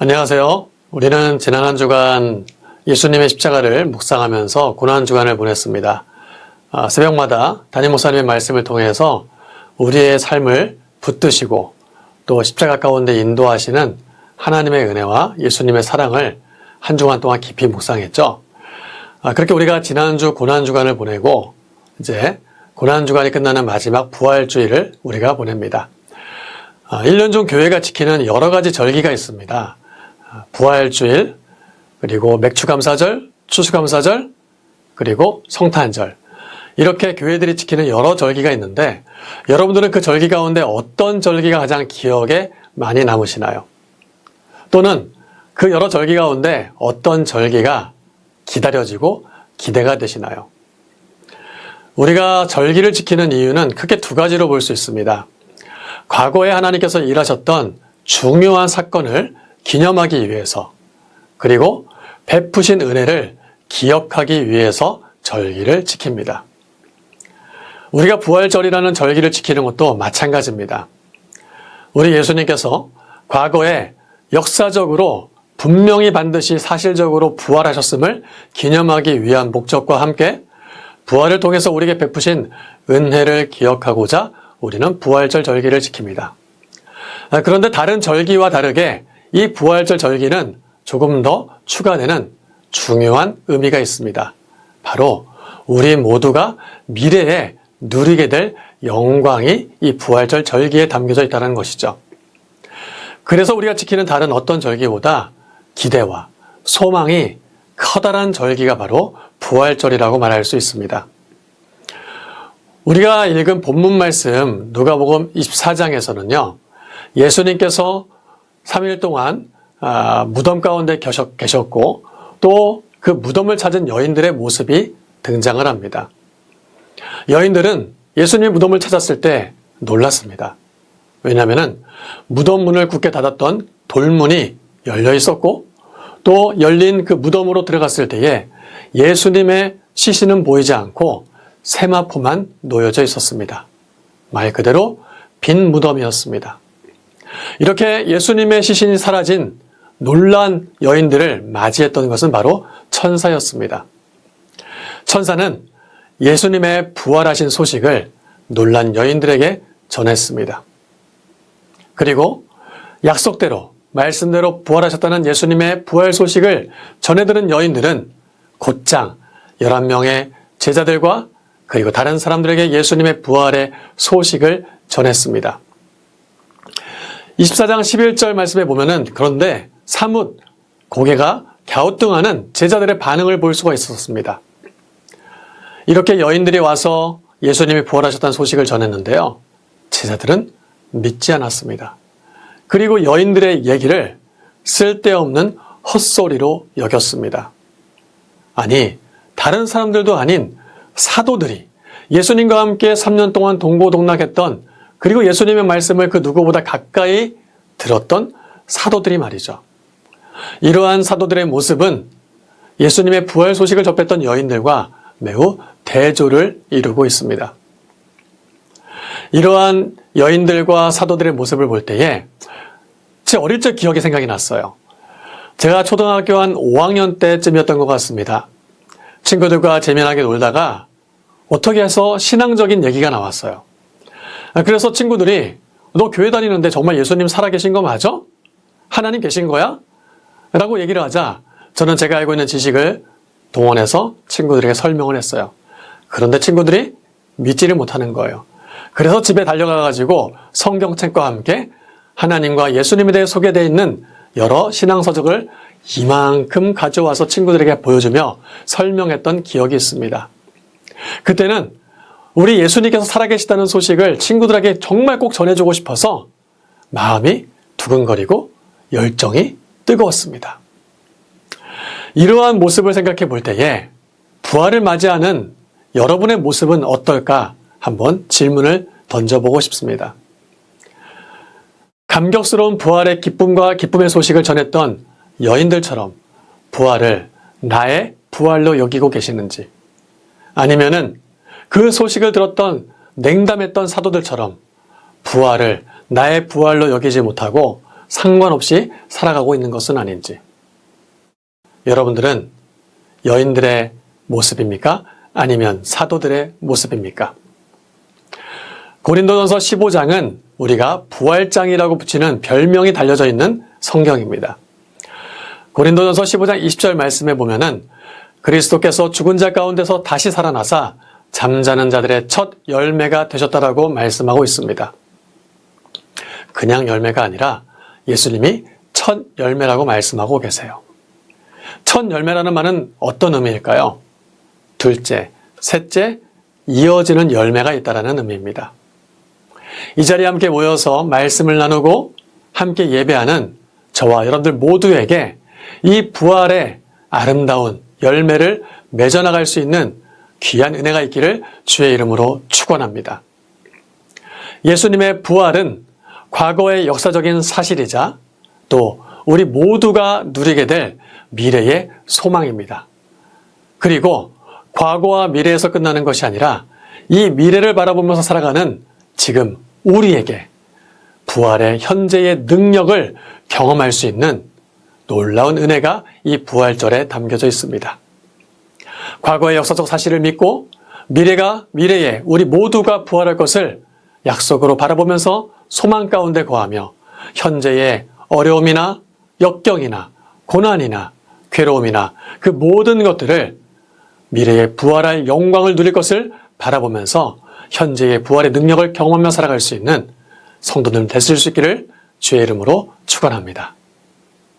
안녕하세요. 우리는 지난 한 주간 예수님의 십자가를 묵상하면서 고난 주간을 보냈습니다. 아, 새벽마다 담임 목사님의 말씀을 통해서 우리의 삶을 붙드시고 또 십자가 가운데 인도하시는 하나님의 은혜와 예수님의 사랑을 한 주간 동안 깊이 묵상했죠. 아, 그렇게 우리가 지난주 고난 주간을 보내고 이제 고난 주간이 끝나는 마지막 부활주일을 우리가 보냅니다. 아, 1년 중 교회가 지키는 여러 가지 절기가 있습니다. 아, 부활주일, 그리고 맥추감사절, 추수감사절, 그리고 성탄절. 이렇게 교회들이 지키는 여러 절기가 있는데 여러분들은 그 절기 가운데 어떤 절기가 가장 기억에 많이 남으시나요? 또는 그 여러 절기 가운데 어떤 절기가 기다려지고 기대가 되시나요? 우리가 절기를 지키는 이유는 크게 두 가지로 볼 수 있습니다. 과거에 하나님께서 일하셨던 중요한 사건을 기념하기 위해서 그리고 베푸신 은혜를 기억하기 위해서 절기를 지킵니다. 우리가 부활절이라는 절기를 지키는 것도 마찬가지입니다. 우리 예수님께서 과거에 역사적으로 분명히 반드시 사실적으로 부활하셨음을 기념하기 위한 목적과 함께 부활을 통해서 우리에게 베푸신 은혜를 기억하고자 우리는 부활절 절기를 지킵니다. 아, 그런데 다른 절기와 다르게 이 부활절 절기는 조금 더 추가되는 중요한 의미가 있습니다. 바로 우리 모두가 미래에 누리게 될 영광이 이 부활절 절기에 담겨져 있다는 것이죠. 그래서 우리가 지키는 다른 어떤 절기보다 기대와 소망이 커다란 절기가 바로 부활절이라고 말할 수 있습니다. 우리가 읽은 본문 말씀 누가복음 24장에서는요. 예수님께서 3일 동안 아, 무덤 가운데 계셨고 또 그 무덤을 찾은 여인들의 모습이 등장을 합니다. 여인들은 예수님 무덤을 찾았을 때 놀랐습니다. 왜냐하면 무덤 문을 굳게 닫았던 돌문이 열려 있었고 또 열린 그 무덤으로 들어갔을 때에 예수님의 시신은 보이지 않고 세마포만 놓여져 있었습니다. 말 그대로 빈 무덤이었습니다. 이렇게 예수님의 시신이 사라진 놀란 여인들을 맞이했던 것은 바로 천사였습니다. 천사는 예수님의 부활하신 소식을 놀란 여인들에게 전했습니다. 그리고 약속대로 말씀대로 부활하셨다는 예수님의 부활 소식을 전해들은 여인들은 곧장 11명의 제자들과 그리고 다른 사람들에게 예수님의 부활의 소식을 전했습니다. 24장 11절 말씀에 보면은 그런데 사뭇 고개가 갸우뚱하는 제자들의 반응을 볼 수가 있었습니다. 이렇게 여인들이 와서 예수님이 부활하셨다는 소식을 전했는데요. 제자들은 믿지 않았습니다. 그리고 여인들의 얘기를 쓸데없는 헛소리로 여겼습니다. 아니, 다른 사람들도 아닌 사도들이 예수님과 함께 3년 동안 동고동락했던 그리고 예수님의 말씀을 그 누구보다 가까이 들었던 사도들이 말이죠. 이러한 사도들의 모습은 예수님의 부활 소식을 접했던 여인들과 매우 대조를 이루고 있습니다. 이러한 여인들과 사도들의 모습을 볼 때에 제 어릴 적 기억이 생각이 났어요. 제가 초등학교 한 5학년 때쯤이었던 것 같습니다. 친구들과 재미나게 놀다가 어떻게 해서 신앙적인 얘기가 나왔어요. 그래서 친구들이 너 교회 다니는데 정말 예수님 살아계신 거 맞아? 하나님 계신 거야? 라고 얘기를 하자 저는 제가 알고 있는 지식을 동원해서 친구들에게 설명을 했어요. 그런데 친구들이 믿지를 못하는 거예요. 그래서 집에 달려가가지고 성경책과 함께 하나님과 예수님에 대해 소개되어 있는 여러 신앙서적을 이만큼 가져와서 친구들에게 보여주며 설명했던 기억이 있습니다. 그때는 우리 예수님께서 살아계시다는 소식을 친구들에게 정말 꼭 전해주고 싶어서 마음이 두근거리고 열정이 뜨거웠습니다. 이러한 모습을 생각해 볼 때에 부활을 맞이하는 여러분의 모습은 어떨까 한번 질문을 던져보고 싶습니다. 감격스러운 부활의 기쁨과 기쁨의 소식을 전했던 여인들처럼 부활을 나의 부활로 여기고 계시는지 아니면은 그 소식을 들었던 냉담했던 사도들처럼 부활을 나의 부활로 여기지 못하고 상관없이 살아가고 있는 것은 아닌지. 여러분들은 여인들의 모습입니까? 아니면 사도들의 모습입니까? 고린도전서 15장은 우리가 부활장이라고 붙이는 별명이 달려져 있는 성경입니다. 고린도전서 15장 20절 말씀에 보면은 그리스도께서 죽은 자 가운데서 다시 살아나사 잠자는 자들의 첫 열매가 되셨다라고 말씀하고 있습니다. 그냥 열매가 아니라 예수님이 첫 열매라고 말씀하고 계세요. 첫 열매라는 말은 어떤 의미일까요? 둘째, 셋째, 이어지는 열매가 있다라는 의미입니다. 이 자리에 함께 모여서 말씀을 나누고 함께 예배하는 저와 여러분들 모두에게 이 부활의 아름다운 열매를 맺어나갈 수 있는 귀한 은혜가 있기를 주의 이름으로 축원합니다. 예수님의 부활은 과거의 역사적인 사실이자 또 우리 모두가 누리게 될 미래의 소망입니다. 그리고 과거와 미래에서 끝나는 것이 아니라 이 미래를 바라보면서 살아가는 지금 우리에게 부활의 현재의 능력을 경험할 수 있는 놀라운 은혜가 이 부활절에 담겨져 있습니다. 과거의 역사적 사실을 믿고 미래가 미래에 우리 모두가 부활할 것을 약속으로 바라보면서 소망 가운데 거하며 현재의 어려움이나 역경이나 고난이나 괴로움이나 그 모든 것들을 미래에 부활할 영광을 누릴 것을 바라보면서 현재의 부활의 능력을 경험하며 살아갈 수 있는 성도들 되실 수 있기를 주의 이름으로 축원합니다.